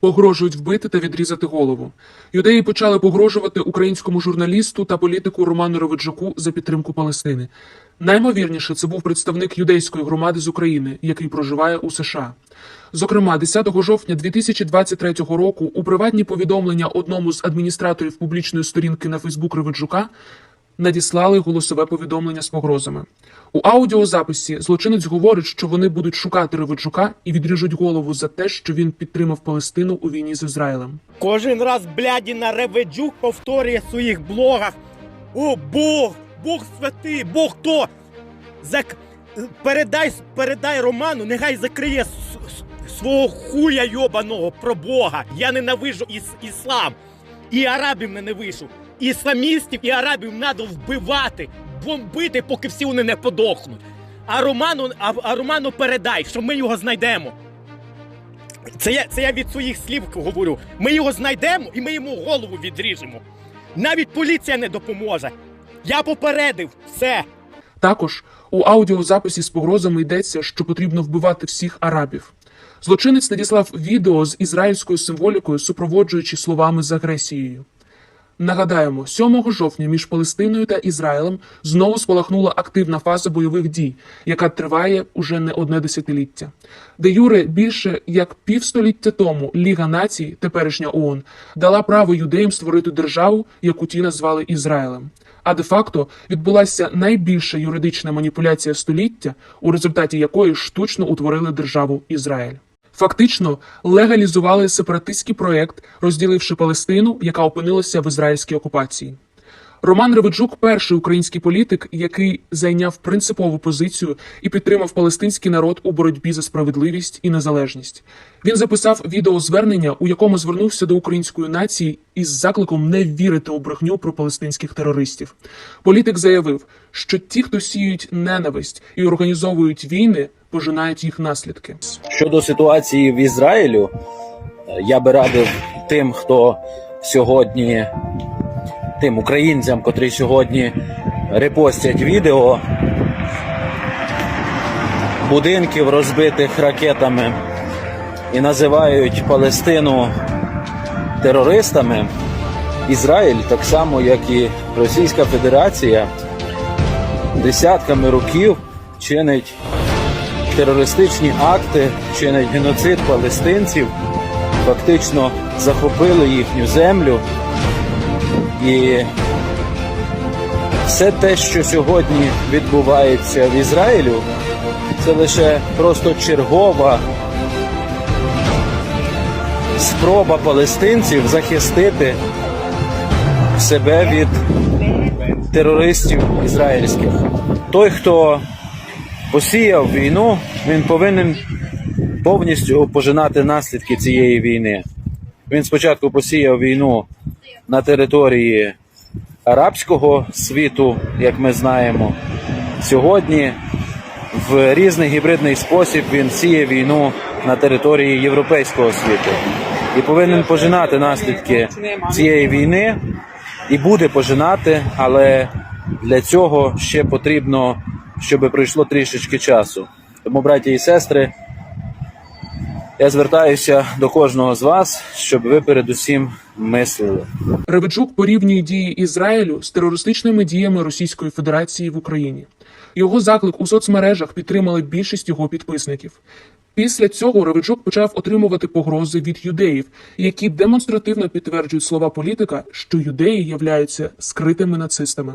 Погрожують вбити та відрізати голову. Юдеї почали погрожувати українському журналісту та політику Роману Роведжуку за підтримку Палестини. Наймовірніше, це був представник юдейської громади з України, який проживає у США. Зокрема, 10 жовтня 2023 року у приватні повідомлення одному з адміністраторів публічної сторінки на Фейсбук Роведжука надіслали голосове повідомлення з погрозами. У аудіозаписі злочинець говорить, що вони будуть шукати Реведжука і відріжуть голову за те, що він підтримав Палестину у війні з Ізраїлем. Кожен раз блядіна Реведжук повторює в своїх блогах. О, Бог! Бог святий, Бог то! Зак... Передай, передай Роману, нехай закриє свого хуя йобаного про Бога. Я ненавижу іс... іслам. І арабів ненавижу. Ісламістів і арабів треба вбивати, бомбити, поки всі вони не подохнуть. А Роману, а, а Роману передай, що ми його знайдемо. Це я, це я від своїх слів говорю. Ми його знайдемо і ми йому голову відріжемо. Навіть поліція не допоможе. Я попередив все. Також у аудіозаписі з погрозами йдеться, що потрібно вбивати всіх арабів. Злочинець надіслав відео з ізраїльською символікою, супроводжуючи словами з агресією. Нагадаємо, 7 жовтня між Палестиною та Ізраїлем знову спалахнула активна фаза бойових дій, яка триває уже не одне десятиліття. Де Юре більше як півстоліття тому Ліга націй, теперішня ООН, дала право юдеям створити державу, яку ті назвали Ізраїлем. А де-факто відбулася найбільша юридична маніпуляція століття, у результаті якої штучно утворили державу Ізраїль. Фактично легалізували сепаратистський проект, розділивши Палестину, яка опинилася в ізраїльській окупації. Роман Реведжук перший український політик, який зайняв принципову позицію і підтримав палестинський народ у боротьбі за справедливість і незалежність. Він записав відеозвернення, у якому звернувся до української нації із закликом не вірити у брехню про палестинських терористів. Політик заявив, що ті, хто сіють ненависть і організовують війни, пожинають їх наслідки. Щодо ситуації в Ізраїлю, е, я би радив тим, хто сьогодні, тим українцям, котрі сьогодні репостять відео будинків розбитих ракетами і називають Палестину терористами. Ізраїль, так само як і Російська Федерація, десятками років чинить терористичні акти, чинять геноцид палестинців, фактично захопили їхню землю. І все те, що сьогодні відбувається в Ізраїлю, це лише просто чергова спроба палестинців захистити себе від терористів ізраїльських. Той, хто посіяв війну, він повинен повністю пожинати наслідки цієї війни. Він спочатку посіяв війну на території арабського світу, як ми знаємо. Сьогодні в різний гібридний спосіб він сіє війну на території європейського світу і повинен пожинати наслідки цієї війни і буде пожинати, але для цього ще потрібно, щоб пройшло трішечки часу. Тому, браті і сестри, я звертаюся до кожного з вас, щоб ви передусім мислили. Реведжук порівнює дії Ізраїлю з терористичними діями Російської Федерації в Україні. Його заклик у соцмережах підтримали більшість його підписників. Після цього Реведжук почав отримувати погрози від юдеїв, які демонстративно підтверджують слова політика, що юдеї являються скритими нацистами.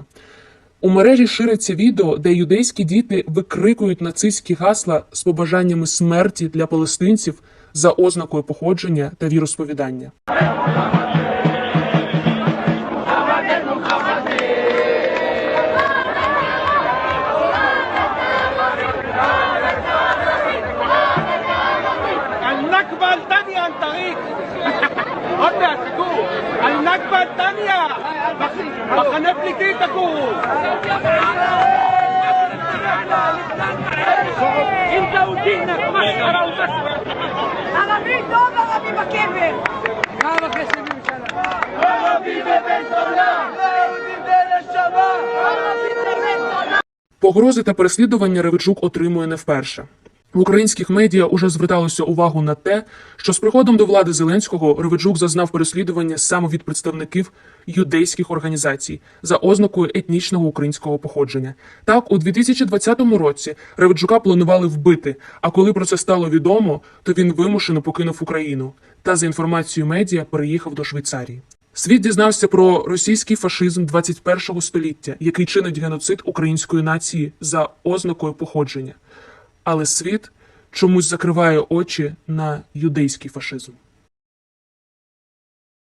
У мережі шириться відео, де юдейські діти викрикують нацистські гасла з побажаннями смерті для палестинців за ознакою походження та віросповідання. النكبة الثانية مخنا بليكي تكون انت ودينك مسخرة ومسخرة ערבי טוב, ערבי בקבר. ערבי בבית עולם יהודי בנשמה ערבי בבית עולם. Погрози та переслідування Реведжук отримує не вперше. В українських медіа уже зверталося увагу на те, що з приходом до влади Зеленського Реведжук зазнав переслідування саме від представників юдейських організацій за ознакою етнічного українського походження. Так, у 2020 році Реведжука планували вбити. А коли про це стало відомо, то він вимушено покинув Україну та за інформацією медіа переїхав до Швейцарії. Світ дізнався про російський фашизм 21 століття, який чинить геноцид української нації за ознакою походження. Але світ чомусь закриває очі на юдейський фашизм.